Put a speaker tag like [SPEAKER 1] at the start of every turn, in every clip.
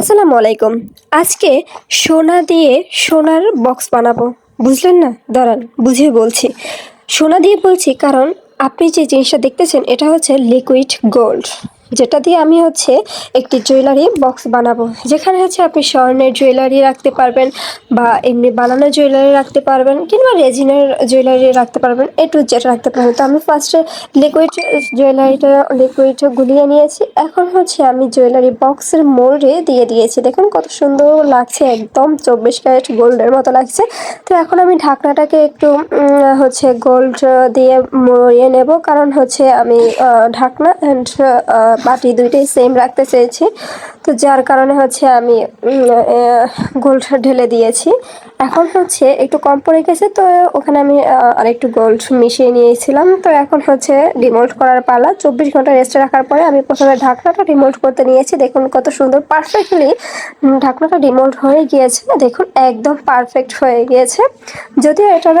[SPEAKER 1] আসসালামু আলাইকুম। আজকে সোনা দিয়ে সোনার বক্স বানাবো। বুঝলেন না? দাঁড়ান, বুঝিয়ে বলছি। সোনা দিয়ে বলছি, কারণ আপনি যে জিনিসটা দেখতেছেন, এটা হচ্ছে লিকুইড গোল্ড যেটা দিয়ে আমি হচ্ছে একটি জুয়েলারি বক্স বানাবো। যেখানে হচ্ছে আপনি স্বর্ণের জুয়েলারি রাখতে পারবেন বা এমনি বানানো জুয়েলারি রাখতে পারবেন কিংবা রেজিনের জুয়েলারি রাখতে পারবেন এ টু যেটা রাখতে পারবেন। তো আমি ফার্স্টে লিকুইড জুয়েলারিটা লিকুইড গুলিয়ে নিয়েছি। এখন হচ্ছে আমি জুয়েলারি বক্সের মোড়ে দিয়ে দিয়েছি। দেখুন কত সুন্দর লাগছে, একদম চব্বিশ ক্যারেট গোল্ডের মতো লাগছে। তো এখন আমি ঢাকনাটাকে একটু হচ্ছে গোল্ড দিয়ে মরিয়ে নেব। কারণ হচ্ছে আমি ঢাকনা অ্যান্ড বাটি দুইটাই সেম রাখতে চেয়েছি। তো যার কারণে হচ্ছে আমি গোল্ড ঢেলে দিয়েছি। এখন হচ্ছে একটু কম পড়ে গেছে তো ওখানে আমি আহ, আরেকটু গোল্ড মিশিয়ে নিয়েছিলাম। তো এখন হচ্ছে ডিমোল্ড করার পালা। চব্বিশ ঘণ্টা রেস্টে রাখার পরে আমি প্রথমে ঢাকনাটা ডিমোল্ড করতে নিয়েছি। দেখুন কত সুন্দর পারফেক্টলি ঢাকনাটা ডিমোল্ড হয়ে গিয়েছে। দেখুন একদম পারফেক্ট হয়ে গিয়েছে। যদিও এটার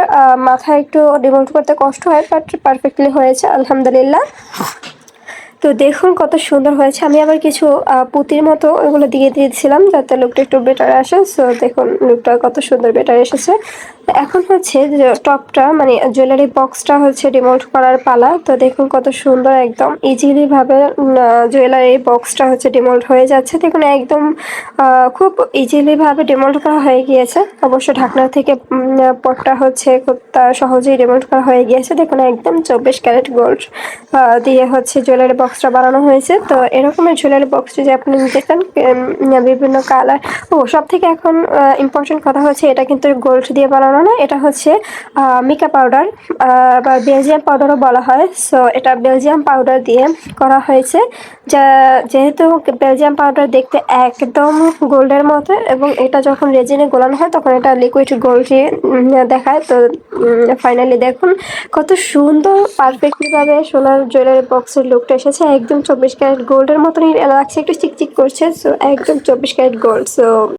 [SPEAKER 1] মাথা একটু ডিমোল্ড করতে কষ্ট হয় বাট পারফেক্টলি হয়েছে আলহামদুলিল্লাহ। তো দেখুন কত সুন্দর হয়েছে। আমি আবার কিছু পুঁতির মতো ওগুলো দিয়ে দিয়েছিলাম যাতে লুকটা একটু বেটার আসে। সো দেখুন লুকটা কত সুন্দর বেটার এসেছে। এখন হচ্ছে টপটা মানে জুয়েলারি বক্সটা হচ্ছে ডিমোল্ড করার পালা। তো দেখুন কত সুন্দর একদম ইজিলিভাবে জুয়েলারি বক্সটা হচ্ছে ডিমোল্ড হয়ে যাচ্ছে। দেখুন একদম খুব ইজিলি ভাবে ডিমোল্ড করা হয়ে গিয়েছে। অবশ্য ঢাকনা থেকে পটটা হচ্ছে খুব সহজেই ডিমোল্ড করা হয়ে গিয়েছে। দেখুন একদম চব্বিশ ক্যারেট গোল্ড দিয়ে হচ্ছে জুয়েলারি বক্সটা বানানো হয়েছে। তো এরকমের জুয়েলারি বক্স যদি আপনি নিতে চান বিভিন্ন কালার ও সব থেকে এখন ইম্পর্টেন্ট কথা হচ্ছে এটা কিন্তু গোল্ড দিয়ে বানানো না, এটা হচ্ছে মিকা পাউডার বা বেলজিয়াম পাউডারও বলা হয়। সো এটা বেলজিয়াম পাউডার দিয়ে করা হয়েছে। যা, যেহেতু বেলজিয়াম পাউডার দেখতে একদম গোল্ডের মতো এবং এটা যখন রেজিনে গোলানো হয়, তখন এটা লিকুইড গোল্ডই দেখায়। তো ফাইনালি দেখুন কত সুন্দর পারফেক্টলিভাবে সোনার জুয়েলারি বক্সের লুকটা এসেছে। একদম চব্বিশ ক্যারেট গোল্ডের মতনই লাগছে একটু চিকচিক করছে সো একদম চব্বিশ ক্যারেট গোল্ড সো